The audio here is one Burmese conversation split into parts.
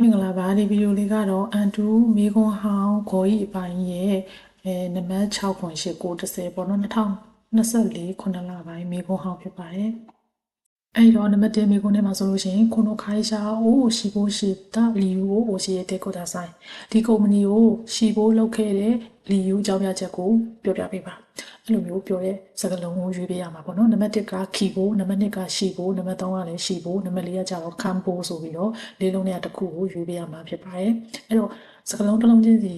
မင်္ဂလာပါဒီဗီဒီယိုလေးကတော့အန်တူမေခွန်ဟောင်းခေါ်ဤအပိုင်းရဲ့အဲနံပါတ်6.8930ပေါ့နော်2024ခုနှစ်လပိုင်းမေခွန်ဟောင်းဖြစ်ပါတယ် အဲ့တော့နံပါတ်1မေခွန်ထဲမှာဆိုလို့ရှိရင်ခုနခိုင်ရှာအိုးရှိဖို့ရှိတာလီယူကိုအိုရှိရဲ့တေကိုတာဆိုင်ဒီကုမ္ပဏီကိုရှိဖို့လုပ်ခဲ့တဲ့လီယူအကြောင်းပြချက်ကိုပြောပြပေးပါအဲ့လိုမျိုးပြောတဲ့စကားလုံးကိုရွေးပေးရမှာပေါ့နော်နံပါတ်1ကခီဖို့နံပါတ်2ကရှိဖို့နံပါတ်3ကလည်းရှိဖို့နံပါတ်4ကကျတော့ခံဖို့ဆိုပြီးတော့လေးလုံးနဲ့တစ်ခုကိုရွေးပေးရမှာဖြစ်ပါတယ်အဲ့တော့စကားလုံးတစ်လုံးချင်းစီ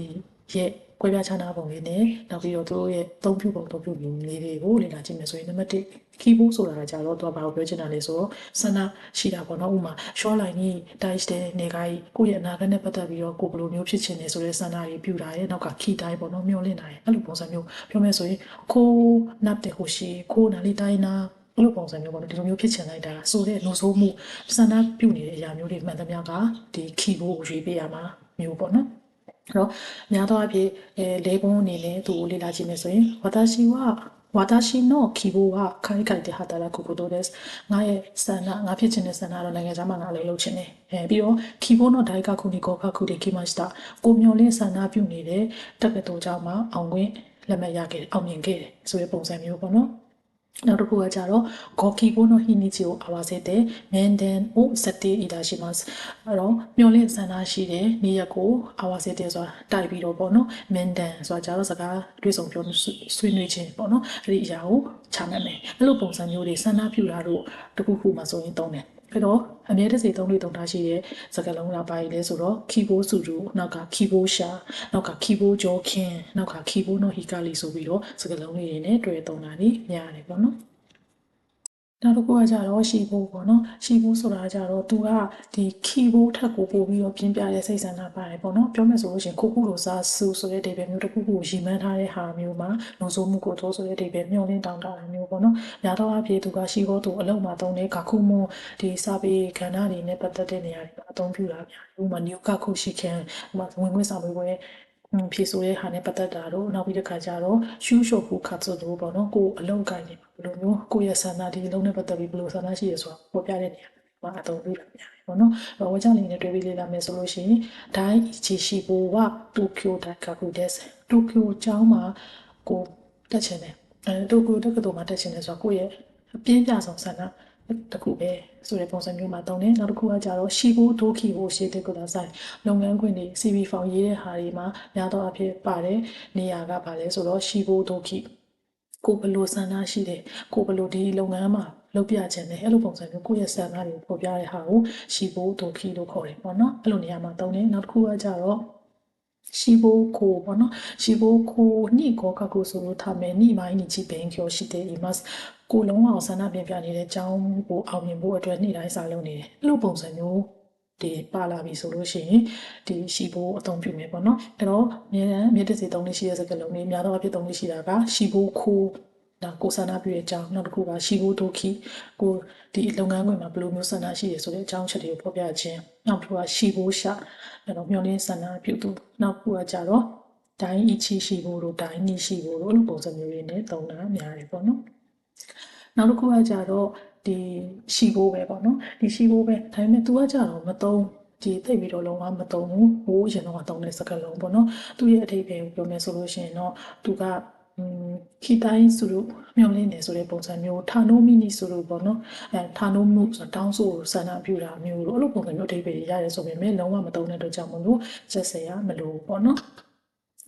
ရဲ့ ကွဲပြားခြားနားပုံလေးနဲ့နောက်ပြီးတော့သူတို့ရဲ့သုံးပြုပုံသုံးပြုပုံလေးတွေကိုလေ့လာကြည့်မယ်ဆိုရင်နံပါတ်1 keyboard ဆိုတာကကြတော့သူကဘာကိုပြောချင်တာလဲဆိုတော့ဆန္ဒရှိတာပေါ့နော်ဥပမာ short line ကြီး dice တဲ့နေကိုင်းကိုယ့်ရဲ့အနာဂတ်နဲ့ပတ်သက်ပြီးတော့ကိုယ်ဘယ်လိုမျိုးဖြစ်ချင်လဲဆိုတဲ့ဆန္ဒတွေပြူတာရဲ့နောက်က key time ပေါ့နော်မျောလင့်တာရဲ့အဲ့လိုပုံစံမျိုးပြောမယ်ဆိုရင်ခိုးနပ်တဲ့ဟိုရှိခိုးနာလေးတိုင်းနာအဲ့လိုပုံစံမျိုးပေါ့နော်ဒီလိုမျိုးဖြစ်ချင်လိုက်တာဆိုတဲ့လိုဆိုးမှုဆန္ဒပြုနေတဲ့အရာမျိုးတွေမှန်သမျှကဒီ keyboard ကိုရွေးပေးရမှာမျိုးပေါ့နော်အဲ့ တော့များသောအားဖြင့်အဲလေပုံးအနေနဲ့သူ့ကိုလေ့လာကြည့်မယ်ဆိုရင်ဝါတာရှိဝါဝါတာရှိနောခီဘိုကခိုင်ခိုင်တဲ့ဟာတာကိုကိုတိုဒက်စ်ငါရဲ့ဆန္ဒငါဖြစ်ချင်တဲ့ဆန္ဒတော့နိုင်ငံခြားမှာငါလည်းလုပ်ချင်တယ်အဲပြီးတော့ခီဘိုနောဒိုင်ကခုနီကောကခုဒီကီမတ်စတာကိုမျော်လင့်ဆန္ဒပြုနေတဲ့တက္ကသိုလ်เจ้าမှာအောင်ခွင့်လက်မှတ်ရခဲ့အောင်မြင်ခဲ့တယ်ဆိုတဲ့ပုံစံမျိုးပေါ့နော် နောက်တစ်ခုကကြတော့ Goki Go no Hinichi ကိုအဝါစေတဲ့ Manden ကိုစက်တေးအီတာရှိますအဲ့တော့မျောလင့်ဆန္ဒရှိတဲ့နေရက်ကိုအဝါစေတဲ့ဆိုတာတိုက်ပြီးတော့ပေါ့နော် Menden ဆိုတာကြတော့စကားတွေ့ဆုံပြောဆွေးနွေးခြင်းပေါ့နော်အဲ့ဒီအရာကိုချမှတ်မယ်အဲ့လိုပုံစံမျိုးတွေဆန္ဒပြုတာတို့တခုခုမှဆိုရင်သုံးတယ် အဲ့တော့အမြဲတစေသုံးလေးသုံးထားရှိတဲ့စကားလုံးကပါရီလဲဆိုတော့ keyboard စုတူနောက်က keyboard ရှာနောက်က keyboard ကြောခင်းနောက်က keyboard နော်ဟီကာလီဆိုပြီးတော့စကားလုံးလေးတွေနဲ့တွေ့သုံးတာနေများတယ်ပေါ့နော် နောက်တစ်ခုကကြတော့ရှီဘိုးပေါ့နော်ရှီဘိုးဆိုတာကြတော့သူကဒီခီဘိုးထက်ကိုပို့ပြီးတော့ပြင်းပြတဲ့စိတ်ဆန္ဒပါတယ်ပေါ့နော်ပြောမယ်ဆိုလို့ရှိရင်ခိုခုလိုစားဆူဆိုတဲ့ဒေဘယ်မျိုးတစ်ခုခုရီမန်းထားတဲ့ဟာမျိုးမှာလုံဆိုးမှုကိုသောဆိုတဲ့ဒေဘယ်မျောလင်းတောင်းတာမျိုးပေါ့နော်ညာတော့အပြေသူကရှီဘိုးသူအလုံးမှာသုံးတဲ့ဂခုမွန်ဒီစာပေခန္ဓာတွေနဲ့ပတ်သက်တဲ့နေရာတွေမှာအသုံးပြုတာများဥပမာနျူကခုရှိခံဥပမာဝင်ခွင့်စာပေပွဲ ဖြေဆိုတဲ့ဟာနဲ့ပတ်သက်တာတော့နောက်ပြီးတစ်ခါကျတော့ရှူးရှုပ်ခုခတ်ဆိုလို့ပေါ့နော်ကိုအလုံးကိုင်းနေဘယ်လိုမျိုးကိုရဲ့ဆန္ဒဒီအလုံးနဲ့ပတ်သက်ပြီးဘယ်လိုဆန္ဒရှိရဆိုတာပေါ်ပြတဲ့နေရာမှာအသုံးပြုတာများတယ်ပေါ့နော်။ဝေချလေးနဲ့တွေ့ပြီးလေ့လာမယ်ဆိုလို့ရှိရင်ဒိုင်းချီရှိဖို့ကတိုကျိုဒိုင်ကာကူဒက်တိုကျိုကျောင်းမှာကိုတက်ချင်တယ်။အဲတိုကျိုတက္ကသိုလ်မှာတက်ချင်တယ်ဆိုတော့ကိုရဲ့အပြင်းပြဆုံးဆန္ဒ တခုပဲဆိုတဲ့ပုံစံမျိုးမှာတုံးတယ်နောက်တစ်ခုကကြတော့ရှီဘိုဒိုခီဘိုရှေးတဲ့ကုလားဆိုင်လုပ်ငန်းခွင်တွေ CV ဖောင်ရေးတဲ့ဟာတွေမှာများသောအားဖြင့်ပါတယ်နေရာကပါလဲဆိုတော့ရှီဘိုဒိုခီကိုဘလို့ဆန္ဒရှိတယ်ကိုဘလို့ဒီလုပ်ငန်းမှာလုပ်ပြခြင်းတယ်အဲ့လိုပုံစံမျိုးကိုယ့်ရဲ့ဆန္ဒတွေကိုပေါ်ပြတဲ့ဟာကိုရှီဘိုဒိုခီလို့ခေါ်တယ်ပေါ့နော်အဲ့လိုနေရာမှာတုံးတယ်နောက်တစ်ခုကကြတော့ရှိဖို့ကိုပေါ့နော်ရှိဖို့ကိုညကိုကကိုဆိုလို့ထားမယ်ညမိုင်းညချီပင်ကျော်ရှိတဲ့ imas ကိုလုံးအောင်ဆန္ဒပြပြနေတဲ့အကြောင်းကိုအောင်မြင်ဖို့အတွက်နေ့တိုင်းစာလုပ်နေတယ်အဲ့လိုပုံစံမျိုးဒီပါလာပြီဆိုလို့ရှိရင်ဒီရှိဖို့အသုံးပြုမယ်ပေါ့နော်အဲ့တော့မြေမြေတစီသုံးလေးရှိတဲ့စကားလုံးတွေများသောအားဖြင့်သုံးလေးရှိတာကရှိဖို့ခိုးဒါကိုဆန္ဒပြုတဲ့အကြောင်းနောက်တစ်ခုကရှိဖို့ဒုခိကိုဒီလုပ်ငန်းခွင်မှာဘယ်လိုမျိုးဆန္ဒရှိရဆိုတဲ့အကြောင်းချက်တွေကိုဖော်ပြခြင်းနောက်တစ်ခုကရှိဖို့ရှာအဲ့တော့မျောလင်းဆန္ဒပြုသူနောက်တစ်ခုကကြတော့ဒိုင်းအချီရှိဖို့တို့ဒိုင်းနီရှိဖို့တို့အဲ့လိုပုံစံမျိုးတွေနဲ့သုံးတာများတယ်ပေါ့နော် နောက်တစ်ခုကကြတော့ဒီရှိဖို့ပဲပေါ့နော်ဒီရှိဖို့ပဲဒါပေမဲ့ तू ကကြတော့မသုံးဒီသိပြီးတော့လုံးဝမသုံးဘူးဟိုးရင်တော့သုံးတဲ့စကားလုံးပေါ့နော်သူ့ရဲ့အထိပ္ပယ်ကိုပြောမယ်ဆိုလို့ရှိရင်တော့သူကอืมခီတိုင်းဆိုလို့မျောလင်းနေဆိုတဲ့ပုံစံမျိုးဌာနိုမီနီဆိုလို့ပေါ့နော်အဲဌာနိုမှုဆိုတောင်းဆိုဆန္ဒပြုတာမျိုးလို့အဲ့လိုပုံစံမျိုးအထိပ္ပယ်ရတယ်ဆိုပေမဲ့လုံးဝမသုံးတဲ့အတွက်ကြောင့်မလို့ချက်စရာမလို့ပေါ့နော်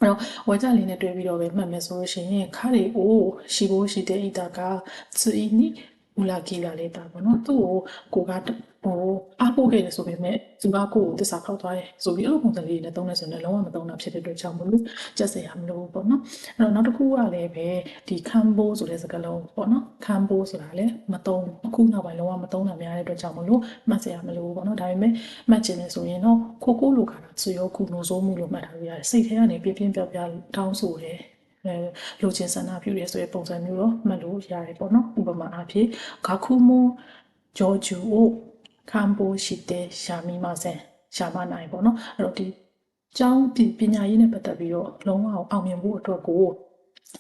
အဲ့တော့ဝါကြလေးနဲ့တွေ့ပြီးတော့ပဲမှတ်မယ်ဆိုလို့ရှိရင်ခါရီအိုရှိဖို့ရှိတဲ့အီတာကသီနီမူလာကီလာလေးတာပေါ့နော်သူ့ကိုကိုက ဟိုအားပို့ခဲ့တယ်ဆိုပေမဲ့သူကကိုကိုတစ္ဆာဖောက်သွားတယ်ဆိုပြီးအဲ့လိုပုံစံလေးနဲ့သုံးနေဆိုရင်လုံးဝမသုံးတာဖြစ်တဲ့အတွက်ကြောင့်မလို့ကြက်စရာမလိုဘူးပေါ့နော်အဲ့တော့နောက်တစ်ခုကလည်းပဲဒီခံဘိုးဆိုတဲ့စကားလုံးပေါ့နော်ခံဘိုးဆိုတာလည်းမသုံးအခုနောက်ပိုင်းလုံးဝမသုံးတာများတဲ့အတွက်ကြောင့်မလို့မှတ်စရာမလိုဘူးပေါ့နော်ဒါပေမဲ့မှတ်ချင်တယ်ဆိုရင်တော့ခိုကိုလိုခါတာဆွေရောခုနိုဆိုးမှုလို့မှတ်ထားလို့ရတယ်စိတ်ထဲကနေပြပြပြပြတောင်းဆိုတယ်အဲလိုချင်ဆန္ဒပြုရဲဆိုတဲ့ပုံစံမျိုးတော့မှတ်လို့ရတယ်ပေါ့နော်ဥပမာအားဖြင့်ဂါခုမိုဂျော်ဂျူကို ခံဖို့ရှိတဲ့ရှာမိမဆန်ရှာမနိုင်ပေါ့နော်အဲ့တော့ဒီကျောင်းပညာရေးနဲ့ပတ်သက်ပြီးတော့လုံးဝအောင်မြင်ဖို့အတွက်ကို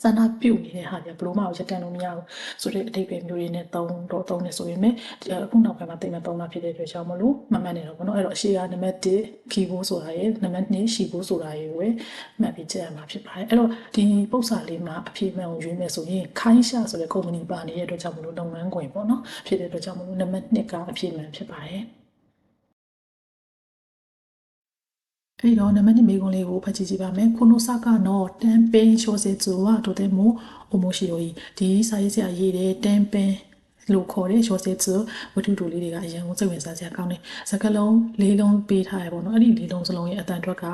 ဆန္ဒပြုတ်နေတဲ့ဟာတွေဘလို့မှရတန်လို့မရဘူးဆိုတဲ့အတိတ်ပဲမျိုးတွေနဲ့သုံးတော့သုံးနေဆိုရင်လည်းအခုနောက်ပိုင်းမှာတိတ်မသုံးတာဖြစ်တဲ့အတွက်ကြောင့်မလို့မမှန်နေတော့ဘောနော်အဲ့တော့အရှိကနံပါတ်1ခီဘိုးဆိုတာရယ်နံပါတ်2ရှီဘိုးဆိုတာရယ်ကိုမှတ်ပြီးကြည့်ရမှာဖြစ်ပါတယ်အဲ့တော့ဒီပု္ပ္ပစာလေးမှာအဖြေမှန်ကိုရွေးမယ်ဆိုရင်ခိုင်းရှာဆိုတဲ့ကုမ္ပဏီပါနေတဲ့အတွက်ကြောင့်မလို့လုပ်ငန်းခွင်ပေါ့နော်ဖြစ်တဲ့အတွက်ကြောင့်မလို့နံပါတ်2ကအဖြေမှန်ဖြစ်ပါတယ် အဲ့တော့နံပါတ်2မိကုံးလေးကိုဖတ်ကြည့်ကြည့်ပါမယ်ခုနိုဆာကနော်တန်ပင်းချိုစေဇူဝတိုတဲ့မို့အိုမိုရှိယိုဒီစာရေးဆရာရေးတဲ့တန်ပင်းလို့ခေါ်တဲ့ရောစေဇူဝတ္ထုတူလေးတွေကအရင်ကစိတ်ဝင်စားစရာကောင်းတယ်စကလုံးလေးလုံးပေးထားရပေါ့နော်အဲ့ဒီလေးလုံးစလုံးရဲ့အတန်ထွက်က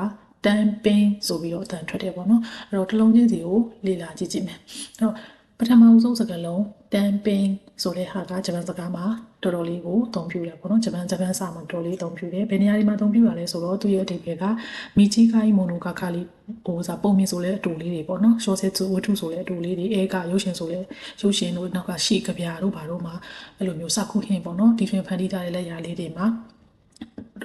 တန်ပင်းဆိုပြီးတော့အတန်ထွက်တယ်ပေါ့နော်အဲ့တော့တစ်လုံးချင်းစီကိုလေ့လာကြည့်ကြည့်မယ်အဲ့တော့ပထမဆုံးစကားလုံးတန်ပင်း ဆိုတဲ့ဟာကဂျပန်စကားမှာတော်တော်လေးကိုအသုံးပြုတယ်ပေါ့နော်ဂျပန်ဂျပန်စာမှာတော်တော်လေးအသုံးပြုတယ်ဘယ်နေရာဒီမှာအသုံးပြုရလဲဆိုတော့သူရဲ့အဓိပ္ပာယ်ကမီချီကိုင်းမိုနိုကာခါလီဟိုစာပုံမြင်ဆိုလဲအတူလေးတွေပေါ့နော်ရှော့ဆက်သူဝတ္ထုဆိုလဲအတူလေးတွေအဲကရုပ်ရှင်ဆိုလဲရုပ်ရှင်တို့နောက်ကရှီကဗျာတို့ဘာတို့မှာအဲ့လိုမျိုးစခုဟင်းပေါ့နော်ဒီတွင်ဖန်တီးထားတဲ့လက်ရာလေးတွေမှာ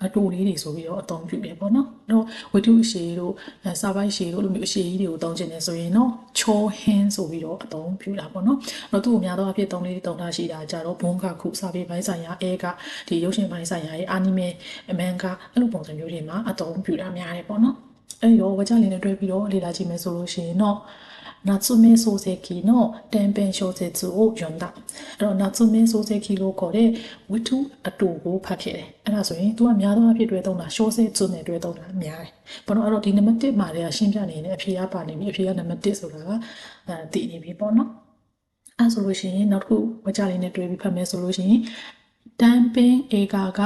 အတူလေးတွေဆိုပြီးတော့အသုံးပြုတယ်ပေါ့နော်။တော့ဝတ္ထုအရှိတို့အဲစာပိုက်ရှိတို့လိုမျိုးအရှိကြီးတွေကိုအသုံးချင်တယ်ဆိုရင်တော့ချောဟင်းဆိုပြီးတော့အသုံးပြုတာပေါ့နော်။တော့သူ့ကိုများသောအားဖြင့်သုံးလေးသုံးထားရှိတာကြတော့ဘုံကခုစာပေပိုင်းဆိုင်ရာအဲကဒီရုပ်ရှင်ပိုင်းဆိုင်ရာရဲ့အာနီမေအမန်ကအဲ့လိုပုံစံမျိုးတွေမှာအသုံးပြုတာများတယ်ပေါ့နော်။အဲ့တော့ဝကြလေးနဲ့တွဲပြီးတော့လေ့လာကြည့်မယ်ဆိုလို့ရှိရင်တော့ 夏目漱石の短編小説を読んだအဲ့တော့夏目漱石လို့ခေါ်တဲ့ဝတ္ထုအတူကိုဖတ်ခဲ့တယ်အဲ့ဒါဆိုရင် तू ကများသောအားဖြင့်တွဲသုံးတာ小説နဲ့တွဲသုံးတာများတယ်ဘောနော်အဲ့တော့ဒီနံပါတ်1မှာတည်းကရှင်းပြနေတယ်အဖြေကပါနေပြီအဖြေကနံပါတ်1ဆိုတာကအဲတည်နေပြီပေါ့နော်အဲ့ဆိုလို့ရှိရင်နောက်တစ်ခုဝကြလေးနဲ့တွဲပြီးဖတ်မယ်ဆိုလို့ရှိရင်短編映画が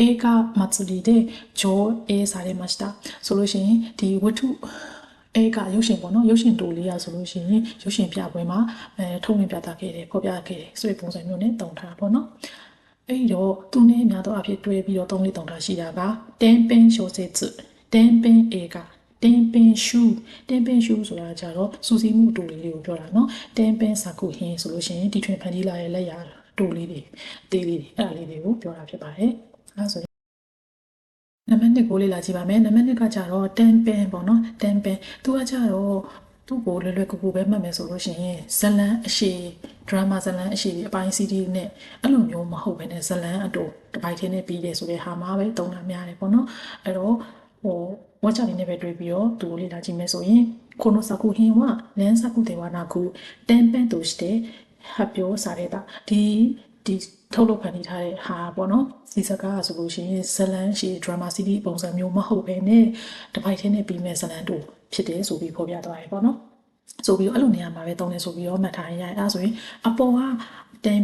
映画祭りで上映されましたဆိုလို့ရှိရင်ဒီဝတ္ထု အဲကရုပ်ရှင်ပေါ့နော်ရုပ်ရှင်တိုလေးရဆိုလို့ရှိရင်ရုပ်ရှင်ပြပွဲမှာအဲထုတ်လွှင့်ပြသခဲ့တယ်ဖော်ပြခဲ့တယ်ဆိုတဲ့ပုံစံမျိုးနဲ့တုံထားတာပေါ့နော်အဲ့ဒီတော့သူနဲ့အများသောအဖြစ်တွဲပြီးတော့သုံးလေးတုံထားရှိတာကတင်းပင်းရှိုးစေစုတင်းပင်းအေကတင်းပင်းရှူတင်းပင်းရှူဆိုတာကြတော့စူစီမှုတူလေးလေးကိုပြောတာเนาะတင်းပင်းစာကုဟင်းဆိုလို့ရှိရင်ဒီထွင်ဖန်တီးလာရဲ့လက်ရာတူလေးတွေတေးလေးတွေအဲ့ဒါလေးတွေကိုပြောတာဖြစ်ပါတယ်အဲ့ဒါဆို 2ကိုလေ့လာကြည့်ပါမယ်နံပါတ်2ကကြတော့10ပင်ပေါ့နော်10ပင်သူကကြတော့သူ့ကိုလွယ်လွယ်ကူကူပဲမှတ်မယ်ဆိုလို့ရှိရင်ဇလန်အရှိဒရာမာဇလန်အရှိဒီအပိုင်း CD နဲ့အဲ့လိုမျိုးမဟုတ်ဘဲနဲ့ဇလန်အတူတစ်ပိုက်ထင်းနဲ့ပြီးတယ်ဆိုတဲ့ဟာမှာပဲသုံးတာများတယ်ပေါ့နော်အဲ့တော့ဟိုဝါချာလေးနဲ့ပဲတွေ့ပြီးတော့သူ့ကိုလေ့လာကြည့်မယ်ဆိုရင်ခုနစကုဟင်ဝလန်စကုဒေဝနာကုတန်ပန်တူစတဲ့ဟပ်ပြောစားရတာဒီဒီ ထုတ်လုပ်ဖန်တီးထားတဲ့ဟာပေါ့နော်ဒီစကားဆိုလို့ရှိရင်ဇလန်ရှိ drama CD ပုံစံမျိုးမဟုတ်ဘဲနဲ့တစ်ပိုက်ချင်းနဲ့ပြီးမဲ့ဇလန်တို့ဖြစ်တယ်ဆိုပြီးဖော်ပြသွားတယ်ပေါ့နော်ဆိုပြီးတော့အဲ့လိုနေရာမှာပဲတုံးနေဆိုပြီးတော့မှတ်ထားရရတယ်အဲဒါဆိုရင်အပေါ်ကတန်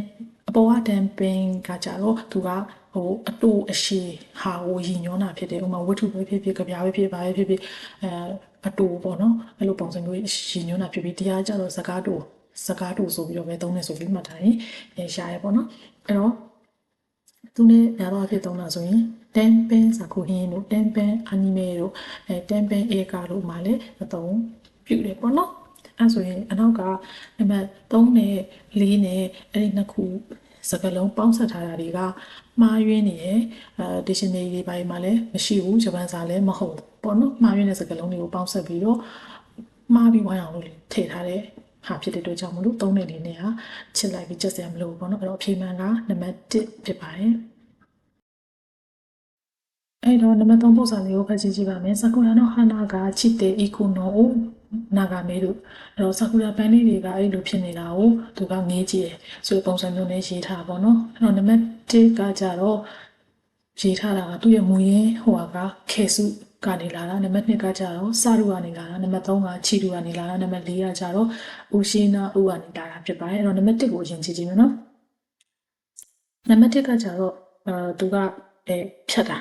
အပေါ်ကတန်ပင်ကကြတော့သူကဟိုအတူအရှိဟာကိုရည်ညွှန်းတာဖြစ်တယ်ဥမာဝတ္ထုပဲဖြစ်ဖြစ်ကြပြားပဲဖြစ်ပါပဲဖြစ်ဖြစ်အဲအတူပေါ့နော်အဲ့လိုပုံစံမျိုးရည်ညွှန်းတာဖြစ်ပြီးတရားကြတော့စကားတူစကားတူဆိုပြီးတော့ပဲသုံးနေဆိုပြီးမှတ်ထားရင်ရှားရပေါ့နော် အဲ့တော့သူနဲ့များတော့အဖြစ်သုံးတာဆိုရင်တန်ပင်စကူဟင်းတို့တန်ပင်အနီမေတို့အဲတန်ပင်အေကာတို့မှာလည်းအသုံးပြုတယ်ပေါ့နော်အဲဆိုရင်အနောက်ကနံပါတ်3နဲ့4နဲ့အဲ့ဒီနှစ်ခုစကလုံးပေါင်းဆက်ထားတာတွေကမှားယွင်းနေရယ်အဲ dictionary တွေပိုင်းမှာလည်းမရှိဘူးဂျပန်စာလည်းမဟုတ်ပေါ့နော်မှားယွင်းတဲ့စကလုံးတွေကိုပေါင်းဆက်ပြီးတော့မှားပြီးဝိုင်းအောင်လို့ထည့်ထားတဲ့ ဟာဖြစ်တဲ့အတွက်ကြောင့်မလို့သုံးတဲ့လေးနဲ့ဟာချစ်လိုက်ပြီးချက်စရာမလိုဘူးပေါ့နော်အဲ့တော့အဖြေမှန်ကနံပါတ်1ဖြစ်ပါတယ်အဲ့တော့နံပါတ်3ပုံစံလေးကိုဖတ်ကြည့်ကြည့်ပါမယ်။ဆာကူရာနိုဟာနာကချစ်တဲ့အီကူနိုကိုနာဂါမေတို့အဲ့တော့ဆာကူရာပန်းလေးတွေကအဲ့လိုဖြစ်နေတာကိုသူကငေးကြည့်တယ်ဆိုတဲ့ပုံစံမျိုးနဲ့ရေးထားပါတော့။အဲ့တော့နံပါတ်1ကကြတော့ရေးထားတာကသူ့ရဲ့မူရင်းဟိုကခေစု ကနေလာတာနံပါတ်2ကကြတော့စရုကနေလာတာနံပါတ်3ကချီတူကနေလာတာနံပါတ်4ကကြတော့ဦးရှင်းနာဦးကနေလာတာဖြစ်ပါတယ်အဲ့တော့နံပါတ်1ကိုအရင်ကြည့်ကြည့်မယ်နော်နံပါတ်1ကကြတော့အဲသူကအဲဖြတ်တာ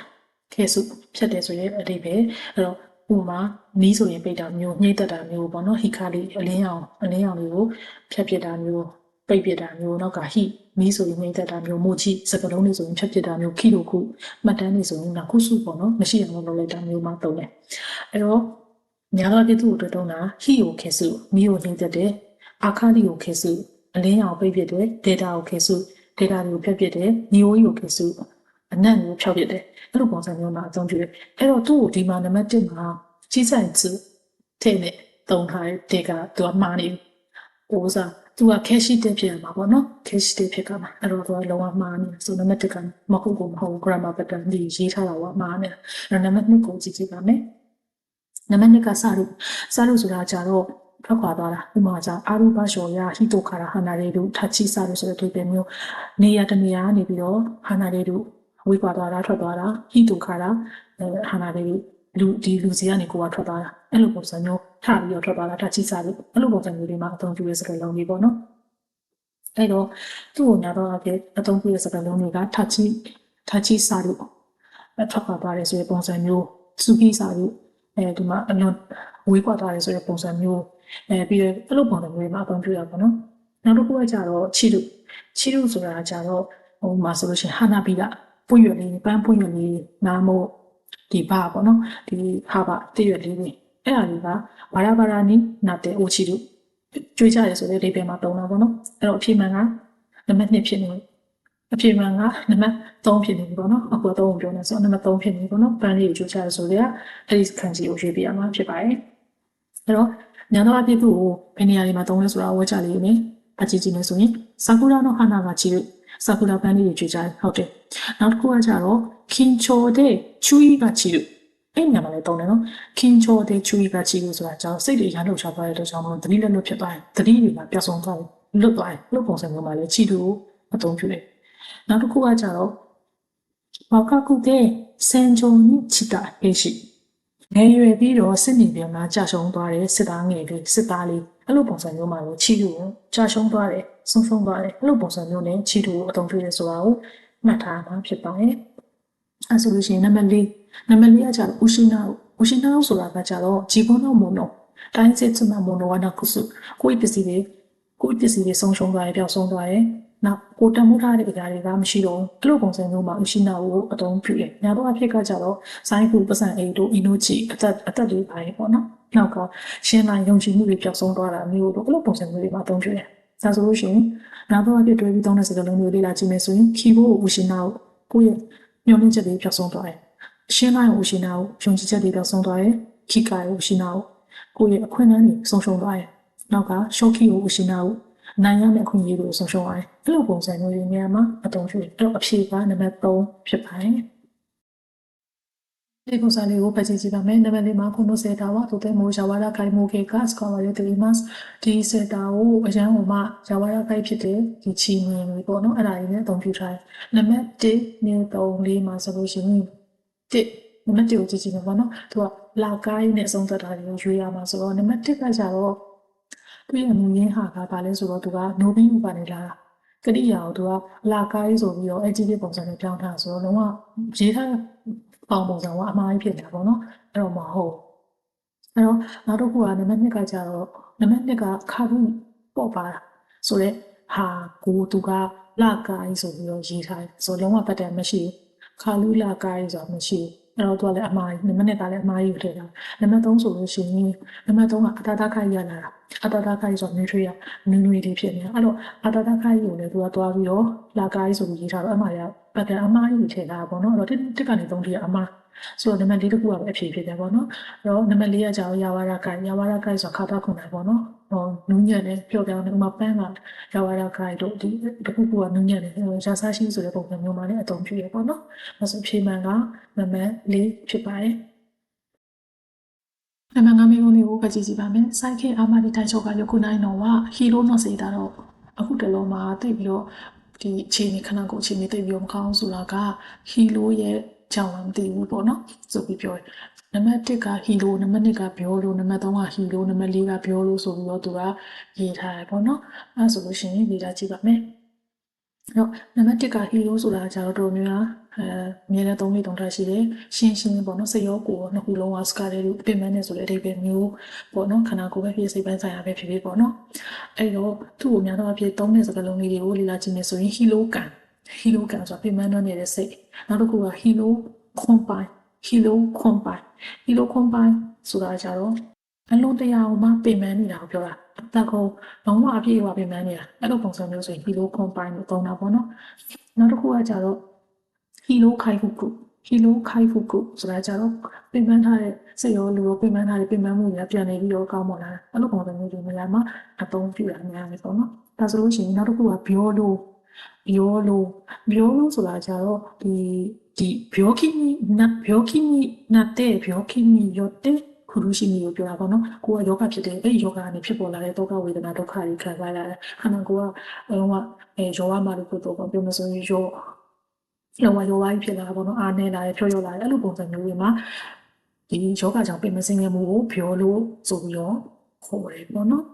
ခဲစုဖြတ်တယ်ဆိုရင်အတိပဲအဲ့တော့ဥမာနီးဆိုရင်ပိတ်တာမျိုးနှိမ့်သက်တာမျိုးပေါ့နော်ဟီခါလေးအလင်းအောင်အလင်းအောင်လေးကိုဖြတ်ပစ်တာမျိုးပိတ်ပစ်တာမျိုးနောက်ကဟိ မီးဆိုရင်နှိမ့်သက်တာမျိုးမိုချီစကလုံးတွေဆိုရင်ဖြတ်ပစ်တာမျိုးခီလိုခုမှတ်တမ်းတွေဆိုရင်နောက်ခုစုပေါ့နော်မရှိအောင်လုပ်လိုက်တာမျိုးမှသုံးတယ်အဲ့တော့များသောအားဖြင့်သူ့အတွက်သုံးတာဟိကိုခဲစုမီးကိုနှိမ့်သက်တယ်အခါလီကိုခဲစုအလင်းအောင်ပိတ်ပစ်တယ်ဒေတာကိုခဲစုဒေတာတွေကိုဖြတ်ပစ်တယ်ညီအိုကြီးကိုခဲစုအနံ့ကိုဖြောက်ပစ်တယ်အဲ့လိုပုံစံမျိုးမှာအသုံးပြုတယ်အဲ့တော့သူ့ကိုဒီမှာနံပါတ်1မှာကြီးဆိုင်စုထဲနဲ့တုံးထားတဲ့တက်ကသူကမှားနေပြီဟိုစား သူက cash တက်ဖြစ်ရမှာပေါ့နော် cash တက်ဖြစ်ကမှာအဲ့တော့သူကလုံးဝမှားနေတယ်ဆိုနံပါတ်1ကမဟုတ်ကိုမဟုတ် grammar pattern ဒီရေးထားတာကမှားနေတာအဲ့တော့နံပါတ်2ကိုကြည့်ကြည့်ပါမယ်နံပါတ်2ကစရုစရုဆိုတာကြတော့ထွက်ခွာသွားတာဥပမာကြအာရုဘရှော်ရဟိတိုခါရဟာနာရီတို့ထပ်ချိစရုဆိုတဲ့ဒီပဲမျိုးနေရာတနေရာနေပြီးတော့ဟာနာရီတို့ဝေးကွာသွားတာထွက်သွားတာဟိတိုခါရအဲဟာနာရီတို့လူဒီလူစီကနေကိုကထွက်သွားတာအဲ့လိုပုံစံမျိုး ထပြီးတော့ထွက်သွားတာထပ်ချိစရုအဲ့လိုပုံစံမျိုးတွေမှာအသုံးပြုရစကားလုံးတွေပေါ့နော်အဲ့တော့သူ့ကိုညာတော့အဖြစ်အသုံးပြုရစကားလုံးတွေကထပ်ချိထပ်ချိစရုအထွက်ခွာသွားတယ်ဆိုတဲ့ပုံစံမျိုးစုကိစရုအဲဒီမှာအလွန်ဝေးကွာသွားတယ်ဆိုတဲ့ပုံစံမျိုးအဲပြီးတော့အဲ့လိုပုံစံမျိုးတွေမှာအသုံးပြုရပါတော့နောက်တစ်ခုကကြတော့ချီတုချီတုဆိုတာကကြတော့ဟိုမှာဆိုလို့ရှိရင်ဟာနာဘီကပွင့်ရွက်လေးပန်းပွင့်ရွက်လေးနားမို့ဒီဘာပေါ့နော်ဒီဟာပါတည့်ရွက်လေးတွေ အဲ့ဒါတွေကဘာရာဘာရာနီနာတဲ့အိုချီတို့ကြွေးကြရဆိုတဲ့လေဘယ်မှာတုံတာပေါ့နော်အဲ့တော့အဖြေမှန်ကနံပါတ်1ဖြစ်နေတယ်အဖြေမှန်ကနံပါတ်3ဖြစ်နေပြီပေါ့နော်အခုတော့3ကိုပြောနေဆိုနံပါတ်3ဖြစ်နေပြီပေါ့နော်ဘန်လေးကိုကြွေးကြရဆိုတဲ့အဲ့ဒီခံစီကိုရွေးပြရမှာဖြစ်ပါတယ်အဲ့တော့ညာတော့အပြည့်သူ့ကိုဘယ်နေရာတွေမှာတုံးလဲဆိုတာဝက်ချလေးနေအကြည့်ကြည့်နေဆိုရင်ဆာကူရာနောဟာနာကကြည့်လို့ဆာကူရာဘန်လေးကိုကြွေးကြဟုတ်တယ်နောက်တစ်ခုကကြတော့ခင်ချိုတဲ့ချူီကကြည့်လို့ အဲ့ညမှာလည်းတုံတယ်နော်ခင်ချိုတဲ့ချူရီပါချီလို့ဆိုတာကြောင့်စိတ်တွေရလှုပ်ရှားသွားတဲ့လို့ကြောင့်မလို့တတိလက်လွတ်ဖြစ်သွားရင်တတိတွေမှာပျောက်ဆုံးသွားတယ်လွတ်သွားတယ်လွတ်ပုံစံမျိုးမှာလည်းချီတူကိုအသုံးပြုတယ်နောက်တစ်ခုကကြတော့ဘောက်ကကုတဲ့စန်ဂျုံနဲ့ချီတာဟင်းရှိငယ်ရွယ်ပြီးတော့စစ်မြေပြင်မှာကြာရှုံးသွားတဲ့စစ်သားငယ်လေးစစ်သားလေးအဲ့လိုပုံစံမျိုးမှာလို့ချီတူကိုကြာရှုံးသွားတယ်ဆုံးရှုံးသွားတယ်အဲ့လိုပုံစံမျိုးနဲ့ချီတူကိုအသုံးပြုရဲဆိုတာကိုမှတ်ထားမှာဖြစ်ပါတယ်အဲဆိုလို့ရှိရင်နံပါတ်၄ နံပါတ်၄ကကျတော့ဦးရှိနာဦးရှိနာဆိုတာကကျတော့ဂျီဘွန်တော့မုံတော့တိုင်းစစ်စမမုံတော့နောက်ကုစုကိုယ့်ပစ္စည်းတွေကိုယ့်ပစ္စည်းတွေဆုံးရှုံးသွားတယ်ပျောက်ဆုံးသွားတယ်နောက်ကိုတမှုထားတဲ့အရာတွေကမရှိတော့ဘူးအဲ့လိုပုံစံမျိုးမှာဦးရှိနာကိုအသုံးပြုတယ်ညာဘက်အဖြစ်ကကျတော့ဆိုင်းကူပစံအိမ်တို့အင်းတို့ချီအသက်အသက်တွေပိုင်းပေါ့နော်နောက်ကရှင်းလိုက်ယုံကြည်မှုတွေပျောက်ဆုံးသွားတာမျိုးတို့အဲ့လိုပုံစံမျိုးတွေမှာအသုံးပြုတယ်ဒါဆိုလို့ရှိရင်နောက်ဘက်အဖြစ်တွဲပြီးသုံးတဲ့စကားလုံးမျိုးလေးလာကြည့်မယ်ဆိုရင် keyboard ကိုဦးရှိနာကိုကိုယ့်ရဲ့ညွှန်ပြချက်တွေပျောက်ဆုံးသွားတယ် အရှင်းလိုက်ကိုရှိနာကိုယုံကြည်ချက်တွေပျောက်ဆုံးသွားတယ်။ခိကာကိုရှိနာကိုကိုယ့်ရဲ့အခွင့်အရေးတွေဆုံးရှုံးသွားတယ်။နောက်ကရှော့ခီကိုရှိနာကိုနိုင်ရမယ့်အခွင့်အရေးတွေကိုဆုံးရှုံးရတယ်။အဲ့လိုပုံစံမျိုးတွေနေရာမှာအတုံးဖြစ်တယ်။အဲ့တော့အဖြေကနံပါတ်3ဖြစ်ပါတယ်။ဒီပုံစံလေးကိုပတ်ကြည့်ကြည့်ပါမယ်။နံပါတ်၄မှာခုနစေတာဝသူတဲ့မိုးရဝါရခိုင်မိုကေကစကောလာရတီမတ်ဒီစေတာကိုအရန်ဟိုမှရဝါရခိုင်ဖြစ်တဲ့ဒီချီငွေမျိုးပေါ့နော်အဲ့ဒါလေးနဲ့အသုံးပြုထားတယ်။နံပါတ်၁နေ၃လေးမှာဆိုလို့ရှိရင် 1နံပါတ်1ကိုကြည့်ကြည့်ပါပေါ့နော်။သူကလာကိုင်းနဲ့အဆုံးသတ်တာတွေကိုရွေးရမှာဆိုတော့နံပါတ်1ကကြတော့သူ့ရဲ့မူရင်းဟာကဘာလဲဆိုတော့သူကနိုဘင်းဥပါနေလာတာကတိယာကိုသူကအလာကိုင်းဆိုပြီးတော့ adjective ပုံစံနဲ့ပြောင်းထားဆိုတော့လုံးဝရေးထားပေါင်ပုံစံကအမှားကြီးဖြစ်နေတာပေါ့နော်အဲ့တော့မဟုတ်အဲ့တော့နောက်တစ်ခုကနံပါတ်2ကကြတော့နံပါတ်2ကခါဘူးပေါ့ပါတာဆိုတော့ဟာကိုသူကလာကိုင်းဆိုပြီးတော့ရေးထားတယ်ဆိုတော့လုံးဝပတ်တယ်မရှိဘူး ခါလူလာကိုင်းဆိုတာမရှိဘူးအဲ့တော့သူကလည်းအမှားကြီးနံပါတ်2ကလည်းအမှားကြီးထည့်တာနံပါတ်3ဆိုလို့ရှိရင်နံပါတ်3ကအတာတာခိုက်ရလာတာအတာတာခိုက်ဆိုနွေထွေးရနွေနွေတွေဖြစ်နေတာအဲ့တော့အတာတာခိုက်ကိုလည်းသူကသွားပြီးတော့လာကိုင်းဆိုပြီးရေးထားတော့အမှားရပတ်တယ်အမှားကြီးထည့်တာပေါ့နော်အဲ့တော့တစ်ကနေ3ထိကအမှားဆိုတော့နံပါတ်၄တခုကပဲအဖြေဖြစ်တယ်ပေါ့နော်အဲ့တော့နံပါတ်၄ကကြာတော့ယာဝရကိုင်ယာဝရကိုင်ဆိုခါတာခုနိုင်ပေါ့နော် ဟောနူးညံ့တယ်ပြောပြောင်းတယ်ဥမာပန်းကယာဝရကိုင်တို့ဒီတခုခုကနူးညံ့တယ်ရာစားရှိဆိုတဲ့ပုံစံမျိုးမှာလည်းအသုံးပြုရပေါ့နော်အဲဆိုဖြေမှန်ကမမန်၄ဖြစ်ပါတယ်နံပါတ်5မိကုန်းလေးကိုဖတ်ကြည့်ကြည့်ပါမယ်။စိုက်ခေအာမဒီတိုင်းချုပ်ကယခုနိုင်တော့ဟာဟီလိုနော်စေတာတော့အခုတလုံးမှာတိတ်ပြီးတော့ဒီအခြေအနေခဏကိုအခြေအနေတိတ်ပြီးတော့မကောင်းဆိုတာကဟီလိုရဲ့ ကြောင့်မသိဘူးပေါ့နော်ဆိုပြီးပြောတယ်နံပါတ်1ကဟီလိုနံပါတ်2ကပြောလို့နံပါတ်3ကဟီလိုနံပါတ်4ကပြောလို့ဆိုပြီးတော့သူကရေးထားတယ်ပေါ့နော်အဲဆိုလို့ရှိရင်ရေးထားကြည့်ပါမယ်တော့နံပါတ်1ကဟီလိုဆိုတာကျတော့တော်မျိုးဟာအဲအမြဲတမ်းသုံးလေးတုံထားရှိတယ်ရှင်းရှင်းပေါ့နော်စိတ်ရောကိုယ်ရောနှစ်ခုလုံးကစကားလေးတွေပြင်မနဲ့ဆိုတဲ့အဓိပ္ပာယ်မျိုးပေါ့နော်ခန္ဓာကိုယ်ပဲဖြစ်စိတ်ပိုင်းဆိုင်ရာပဲဖြစ်ဖြစ်ပေါ့နော်အဲ့တော့သူ့ကိုများတော့အဖြစ်သုံးတဲ့စကားလုံးလေးတွေကိုလေ့လာကြည့်မယ်ဆိုရင်ဟီလိုကန် ဟီလိုကန်ဆိုတာပြင်မတော့နေတဲ့စိတ်နောက်တစ်ခုကဟီလိုခွန်ပိုင်ဟီလိုခွန်ပိုင်ဟီလိုခွန်ပိုင်ဆိုတာကြတော့အလုံးတရားကိုမှပြင်မနေတာကိုပြောတာအသက်ကိုလုံးဝအပြည့်အဝပြင်မနေတာအဲ့လိုပုံစံမျိုးဆိုရင်ဟီလိုခွန်ပိုင်လို့သုံးတာပေါ့နော်နောက်တစ်ခုကကြတော့ဟီလိုခိုင်ခုခုဟဟီလိုခိုင်ဖူကုဆိုတာကြတော့ပြင်ပန်းထားတဲ့စိတ်ရောလူရောပြင်ပန်းထားတဲ့ပြင်ပန်းမှုတွေကပြန်နေပြီးတော့ကောင်းမလာတာအဲ့လိုပုံစံမျိုးတွေနေရာမှာအသုံးပြုရများတယ်ပေါ့နော်ဒါဆိုလို့ရှိရင်နောက်တစ်ခုကဘျောလို့ ဘျောလို့ဘျောလို့ဆိုတာကြတော့ဒီဒီဘျောခိမိနဘျောခိမိနတဲ့ဘျောခိမိယောတဲ့ခရုရှိမိကိုပြောတာပေါ့နော်ကိုကယောဂဖြစ်တယ်အဲ့ဒီယောဂကနေဖြစ်ပေါ်လာတဲ့ဒုက္ခဝေဒနာဒုက္ခတွေခံစားရတယ်ခန္ဓာကိုယ်ကအလုံးဝအဲယောဂမှာလို့ကိုတော့ပြောမစိုးရောလောကယောဂကြီးဖြစ်လာတာပေါ့နော်အားနေလာတယ်ဖြောရောလာတယ်အဲ့လိုပုံစံမျိုးတွေမှာဒီယောဂကြောင့်ပြင်မစင်ရမှုကိုပြောလို့ဆိုပြီးတော့ခေါ်တယ်ပေါ့နော်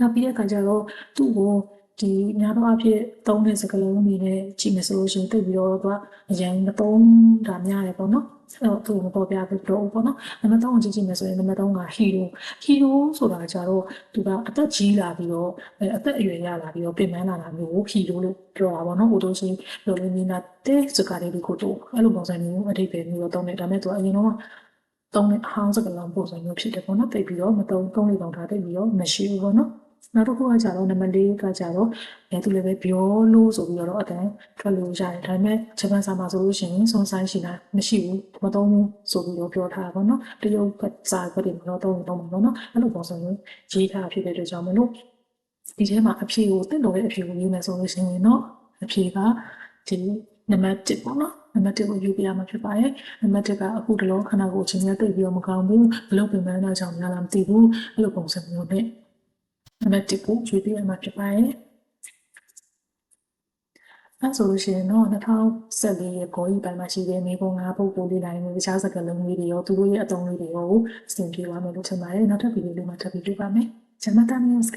နောက်ပြီးတဲ့အခါကျတော့သူ့ကို ဒီများသောအားဖြင့်သုံးတဲ့စကားလုံးတွေနဲ့ကြည့်မယ်ဆိုလို့ရှိရင်တိတ်ပြီးတော့သူကအရင်မသုံးတာများတယ်ပေါ့နော်အဲ့တော့သူမပေါ်ပြဘူးတော့ပေါ့နော်နံပါတ်3ကိုကြည့်ကြည့်မယ်ဆိုရင်နံပါတ်3ကဟီရိုဟီရိုဆိုတာကြတော့သူကအသက်ကြီးလာပြီးတော့အဲအသက်အရွယ်ရလာပြီးတော့ပြင်ပန်းလာတာမျိုးကိုဟီရိုလို့ပြောတာပေါ့နော်ဟိုတို့ရှိလိုလင်းနေတာတဲ့စကားလေးကိုတော့အဲ့လိုပုံစံမျိုးအထိပ္ပယ်မျိုးတော့သုံးတယ်ဒါပေမဲ့သူကအရင်တော့သုံးတဲ့ဟောင်းစကားလုံးပုံစံမျိုးဖြစ်တယ်ပေါ့နော်တိတ်ပြီးတော့မသုံးသုံးလေးတောင်ထားတိတ်ပြီးတော့မရှိဘူးပေါ့နော် နောက်တစ်ခုကကြတော့နံပါတ်၄ကကြတော့အဲသူလည်းပဲပြောလို့ဆိုပြီးတော့အတန်ထွက်လို့ရတယ်ဒါပေမဲ့ဂျပန်စာမှာဆိုလို့ရှိရင်စုံဆိုင်ရှိတာမရှိဘူးမသုံးဘူးဆိုပြီးတော့ပြောထားတာပေါ့နော်တရုတ်ကစာကတွေမတော့သုံးတော့မှာပေါ့နော်အဲ့လိုပုံစံမျိုးရေးထားဖြစ်တဲ့အတွက်ကြောင့်မလို့ဒီထဲမှာအဖြေကိုတင့်တော်တဲ့အဖြေကိုရေးမယ်ဆိုလို့ရှိရင်တော့အဖြေကဒီနံပါတ်1ပေါ့နော်နံပါတ်1ကိုယူပြရမှာဖြစ်ပါတယ်နံပါတ်1ကအခုတလုံးခန္ဓာကိုယ်ချင်းရတိတ်ပြီးတော့မကောင်းဘူးဘလို့ပြင်ပန်းတော့ကြောင့်များလားမသိဘူးအဲ့လိုပုံစံမျိုးနဲ့ နံပါတ်1ကိုယူပြရမှာဖြစ်ပါတယ်အဲဆိုလို့ရှိရင်တော့2014ရဲ့ဘောကြီးပိုင်းမှာရှိတဲ့မိဘငါးပုဂ္ဂိုလ်လေးတိုင်းနဲ့တခြားစကားလုံးလေးတွေရောသူတို့ရဲ့အသုံးလေးတွေကိုအစီအပြေပါမယ်လို့ထင်ပါတယ်နောက်ထပ်ဗီဒီယိုလေးမှာထပ်ပြီးတွေ့ပါမယ်ကျွန်မတာမီယစ